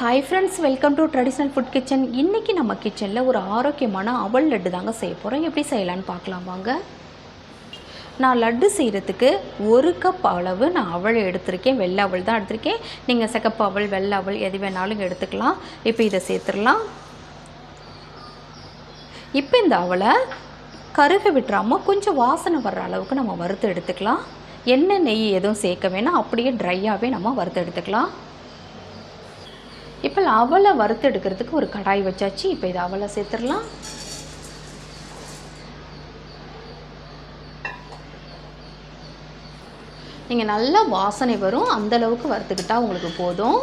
Hi friends welcome to traditional food kitchen இன்றைக்கி நம்ம கிச்சனில் ஒரு ஆரோக்கியமான அவல் லட்டு தாங்க செய்ய போகிறோம் எப்படி செய்யலான்னு பார்க்கலாம் வாங்க. நான் லட்டு செய்கிறதுக்கு ஒரு கப் அளவு நான் அவளை எடுத்திருக்கேன். வெள்ளை அவள் தான் எடுத்திருக்கேன். நீங்கள் சிகப்பு அவள் வெள்ளை அவள் எது வேணாலும் எடுத்துக்கலாம். இப்போ இதை சேர்த்துடலாம். இப்போ இந்த அவளை கருக விட்டுறாமல் கொஞ்சம் வாசனை வர்ற அளவுக்கு நம்ம வறுத்து எடுத்துக்கலாம். எண்ணெய் நெய் எதுவும் சேர்க்க வேணாம். அப்படியே ட்ரையாகவே நம்ம வறுத்து எடுத்துக்கலாம். இப்போ அவலை வறுத்து எடுக்கிறதுக்கு ஒரு கடாய் வச்சாச்சு. இப்போ இதை அவலை சேர்த்துடலாம். நீங்கள் நல்லா வாசனை வரும். அந்தளவுக்கு வறுத்துக்கிட்டால் உங்களுக்கு போதும்.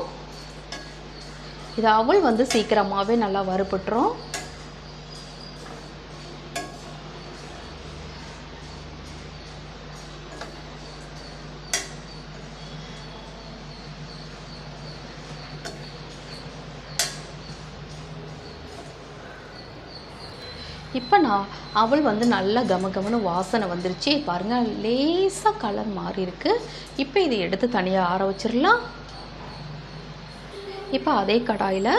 இது அவள் வந்து சீக்கிரமாகவே நல்லா வறுபட்டுரும். இப்போ நான் அவள் வந்து நல்லா கம கமனு வாசனை வந்துருச்சு. பாருங்கள் லேசாக கலர் மாறி இருக்கு. இப்போ இதை எடுத்து தனியாக ஆற வச்சிடலாம். இப்போ அதே கடாயில்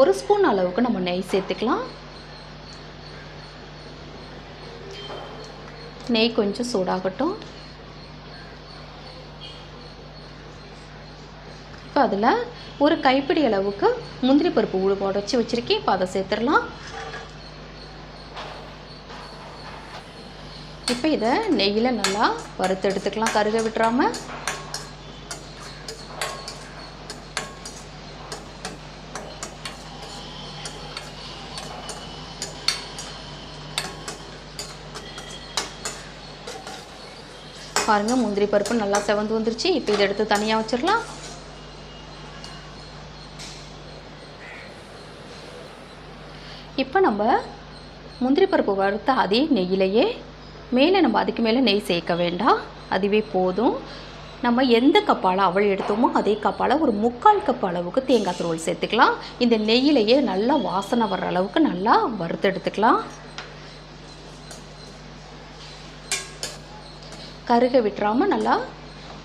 ஒரு ஸ்பூன் அளவுக்கு நம்ம நெய் சேர்த்துக்கலாம். நெய் கொஞ்சம் சூடாகட்டும். இப்போ அதில் ஒரு கைப்பிடி அளவுக்கு முந்திரி பருப்பு ஊடு உடச்சி வச்சுருக்கேன். இப்போ அதை சேர்த்துடலாம். இப்போ இதை நெய்யில் நல்லா வறுத்து எடுத்துக்கலாம். கருக விட்டுறாம. பாருங்கள் முந்திரி பருப்பு நல்லா செவந்து வந்துருச்சு. இப்போ இதை எடுத்து தனியாக வச்சிடலாம். இப்போ நம்ம முந்திரி பருப்பு வறுத்த அதே நெய்யிலையே மேலே நம்ம அதுக்கு மேலே நெய் சேர்க்க வேண்டாம். அதுவே போதும். நம்ம எந்த கப்பால் அவள் எடுத்தோமோ அதே கப்பால் ஒரு முக்கால் கப் அளவுக்கு தேங்காய் துருவல் சேர்த்துக்கலாம். இந்த நெய்யிலேயே நல்லா வாசனை வர்ற அளவுக்கு நல்லா வறுத்து எடுத்துக்கலாம். கருக விட்டுறாமல் நல்லா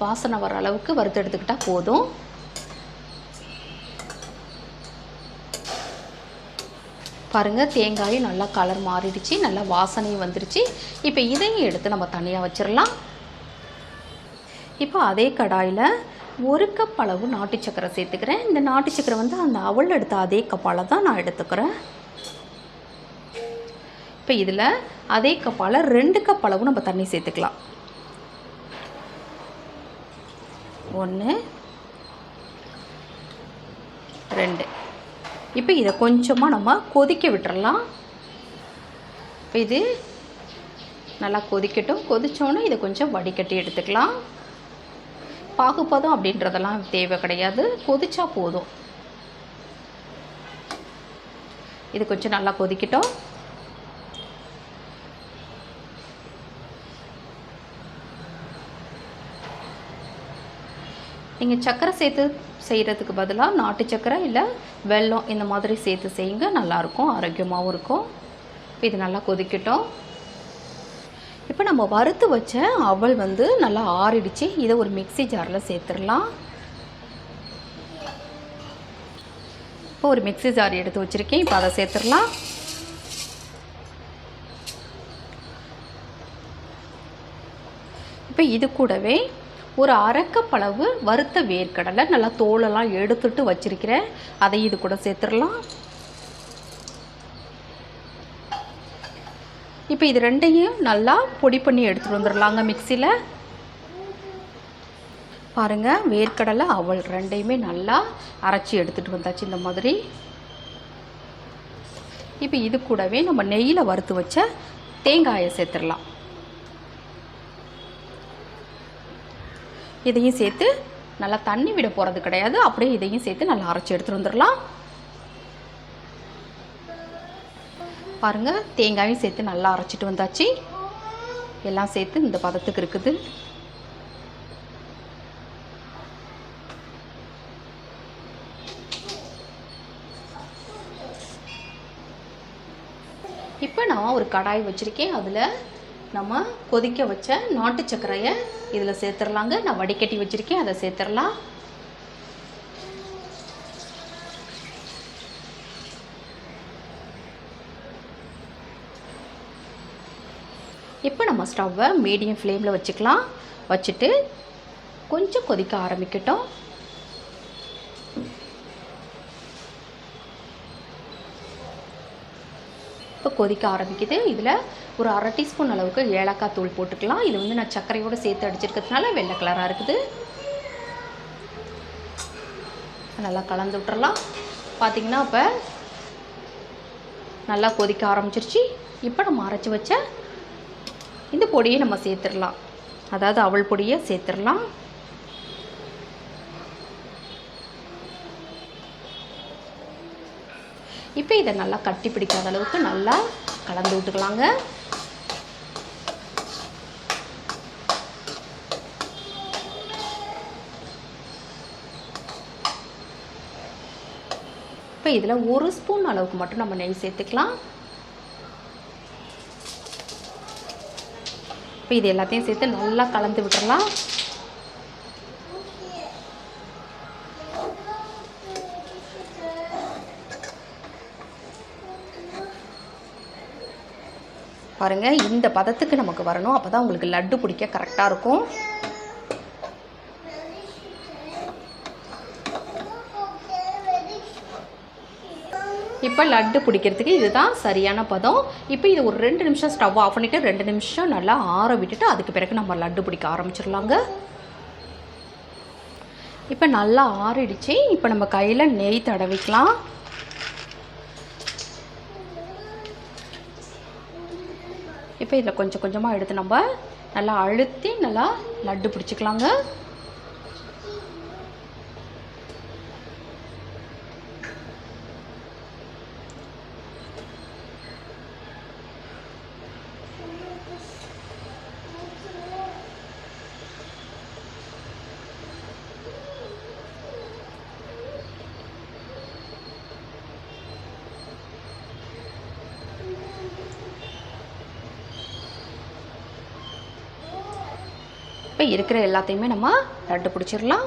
வாசனை வர அளவுக்கு வறுத்து எடுத்துக்கிட்டால் போதும். பாருங்கள் தேங்காயும் நல்லா கலர் மாறிடுச்சு நல்லா வாசனையும் வந்துருச்சு. இப்போ இதையும் எடுத்து நம்ம தனியாக வச்சிடலாம் இப்போ அதே கடாயில் ஒரு கப் அளவு நாட்டு சக்கரை சேர்த்துக்கிறேன். இந்த நாட்டு சக்கரை வந்து அந்த அவள் எடுத்த அதே கப்பால் தான் நான் எடுத்துக்கிறேன். இப்போ இதில் அதே கப்பால் ரெண்டு கப் அளவு நம்ம தண்ணி சேர்த்துக்கலாம். ஒன்று ரெண்டு. இப்போ இதை கொஞ்சமாக நம்ம கொதிக்க விட்டுறலாம். இப்போ இது நல்லா கொதிக்கட்டும். கொதித்தோன்னே இதை கொஞ்சம் வடிகட்டி எடுத்துக்கலாம். பாகுப்பதம் அப்படின்றதெல்லாம் தேவை கிடையாது. கொதிச்சா போதும். இது கொஞ்சம் நல்லா கொதிக்கட்டும். நீங்கள் சர்க்கரை சேர்த்து செய்கிறதுக்கு பதிலாக நாட்டு சக்கரை இல்லை வெல்லம் இந்த மாதிரி சேர்த்து செய்யுங்க. நல்லாயிருக்கும் ஆரோக்கியமாகவும் இருக்கும். இது நல்லா கொதிக்கட்டும். இப்போ நம்ம வறுத்து வச்ச அவல் வந்து நல்லா ஆறிடுச்சு. இதை ஒரு மிக்சி ஜாரில் சேர்த்துடலாம். இப்போ ஒரு மிக்சி ஜார் எடுத்து வச்சுருக்கேன். இப்போ அதை சேர்த்துடலாம். இப்போ இது கூடவே ஒரு அரைக்கப்பளவு வறுத்த வேர்க்கடலை நல்லா தோலெல்லாம் எடுத்துட்டு வச்சிருக்கிறேன். அதை இது கூட சேர்த்துடலாம். இப்போ இது ரெண்டையும் நல்லா பொடி பண்ணி எடுத்துகிட்டு வந்துடலாங்க மிக்சியில். பாருங்கள் வேர்க்கடலை அவள் ரெண்டையுமே நல்லா அரைச்சி எடுத்துகிட்டு வந்தாச்சு இந்த மாதிரி. இப்போ இது கூடவே நம்ம நெய்யில் வறுத்து வச்ச தேங்காயை சேர்த்துடலாம். இதையும் சேர்த்து நல்லா தண்ணி விட போகிறது கிடையாது. அப்படியே இதையும் சேர்த்து நல்லா அரைச்சி எடுத்துகிட்டு வந்துடலாம். பாருங்கள் தேங்காயும் சேர்த்து நல்லா அரைச்சிட்டு வந்தாச்சு. எல்லாம் சேர்த்து இந்த பதத்துக்கு இருக்குது. இப்போ நான் ஒரு கடாய் வச்சுருக்கேன். அதில் நம்ம கொதிக்க வச்ச நாட்டு சர்க்கரையை இதில் சேர்த்துடலாங்க. நான் வடிகட்டி வச்சுருக்கேன். அதை சேர்த்துடலாம். இப்போ நம்ம ஸ்டவ்வை மீடியம் ஃப்ளேமில் வச்சுக்கலாம். வச்சுட்டு கொஞ்சம் கொதிக்க ஆரம்பிக்கட்டும். கொதிக்க ஆரம்பிக்குது. இதில் ஒரு அரை டீஸ்பூன் அளவுக்கு ஏலக்காய் தூள் போட்டுக்கலாம். இது வந்து நான் சர்க்கரையோடு சேர்த்து அடிச்சிருக்கிறதுனால வெள்ளை கலராக இருக்குது. நல்லா கலந்து விட்டுறலாம். பார்த்தீங்கன்னா இப்போ நல்லா கொதிக்க ஆரம்பிச்சிருச்சு. இப்போ நம்ம அரைச்சி வச்ச இந்த பொடியை நம்ம சேர்த்துடலாம். அதாவது அவள் பொடியை சேர்த்துடலாம். இப்போ இதை நல்லா கட்டி பிடிக்காத அளவுக்கு நல்லா கலந்து விட்டுக்கலாங்க. இப்போ இதில் ஒரு ஸ்பூன் அளவுக்கு மட்டும் நம்ம நெய் சேர்த்துக்கலாம். இப்போ இது எல்லாத்தையும் சேர்த்து நல்லா கலந்து விட்டுடலாம் பாருங்கள் இந்த பதத்துக்கு நமக்கு வரணும். அப்போ தான் உங்களுக்கு லட்டு பிடிக்க கரெக்டாக இருக்கும். இப்போ லட்டு பிடிக்கிறதுக்கு இதுதான் சரியான பதம். இப்போ இது ஒரு ரெண்டு நிமிஷம் ஸ்டவ் ஆஃப் பண்ணிவிட்டு ரெண்டு நிமிஷம் நல்லா ஆற விட்டுட்டு அதுக்கு பிறகு நம்ம லட்டு பிடிக்க ஆரம்பிச்சிடலாங்க. இப்போ நல்லா ஆறிடுச்சு. இப்போ நம்ம கையில் நெய் தடவிக்கலாம். இப்போ இதில் கொஞ்சம் கொஞ்சமாக எடுத்து நம்ம நல்லா அழுத்தி நல்லா லட்டு பிடிச்சிக்கலாங்க. இப்போ இருக்கிற எல்லாத்தையுமே நம்ம லட்டு பிடிச்சிடலாம்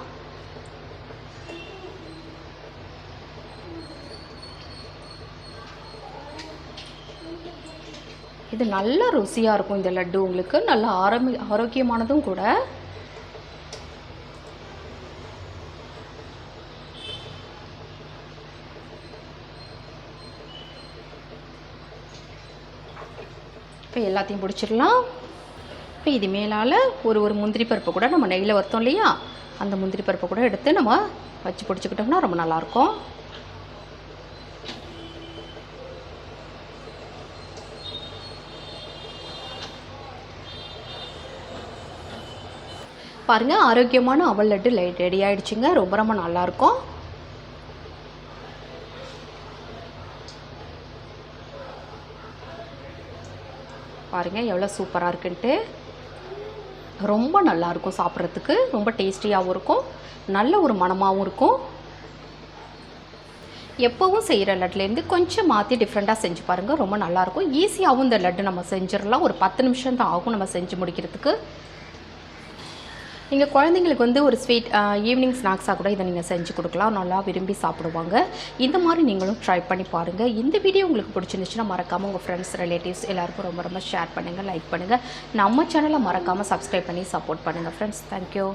இது நல்ல ருசியாக இருக்கும் இந்த லட்டு உங்களுக்கு. நல்ல ஆரோமி ஆரோக்கியமானதும் கூட. இப்போ எல்லாத்தையும் பிடிச்சிடலாம் இப்போ இது மேலால் ஒரு ஒரு முந்திரி பருப்பு கூட நம்ம நெய்யில் வறுத்தோம் இல்லையா? அந்த முந்திரி பருப்பை கூட எடுத்து நம்ம வச்சு பிடிச்சிக்கிட்டோம்னா ரொம்ப நல்லாயிருக்கும். பாருங்கள் ஆரோக்கியமான அவல் லட்டு லைட் ரெடி ஆகிடுச்சிங்க ரொம்ப ரொம்ப நல்லாயிருக்கும். பாருங்கள் எவ்வளோ சூப்பராக இருக்குன்ட்டு. ரொம்ப நல்லாயிருக்கும் சாப்பிட்றதுக்கு. ரொம்ப டேஸ்டியாகவும் இருக்கும். நல்ல ஒரு மணமாகவும் இருக்கும். எப்போவும் செய்கிற லட்டுலேருந்து கொஞ்சம் மாற்றி டிஃப்ரெண்ட்டாக செஞ்சு பாருங்கள் ரொம்ப நல்லாயிருக்கும் ஈஸியாகவும் இந்த லட்டு நம்ம செஞ்சிடலாம். ஒரு பத்து நிமிஷம் தான் ஆகும் நம்ம செஞ்சு முடிக்கிறதுக்கு. நீங்கள் குழந்தைங்களுக்கு வந்து ஒரு ஸ்வீட் ஈவினிங் ஸ்நாக்ஸாக கூட இதை நீங்கள் செஞ்சு கொடுக்கலாம். நல்லா விரும்பி சாப்பிடுவாங்க. இந்த மாதிரி நீங்களும் ட்ரை பண்ணி பாருங்கள் இந்த வீடியோ உங்களுக்கு பிடிச்சிருந்துச்சுன்னா மறக்காமல் உங்கள் ஃப்ரெண்ட்ஸ் ரிலேட்டிவ்ஸ் எல்லாருக்கும் ரொம்ப ரொம்ப ஷேர் பண்ணுங்கள் லைக் பண்ணுங்கள் நம்ம சேனலை மறக்காமல் சப்ஸ்கிரைப் பண்ணி சப்போர்ட் பண்ணுங்கள் ஃப்ரெண்ட்ஸ் தேங்க்யூ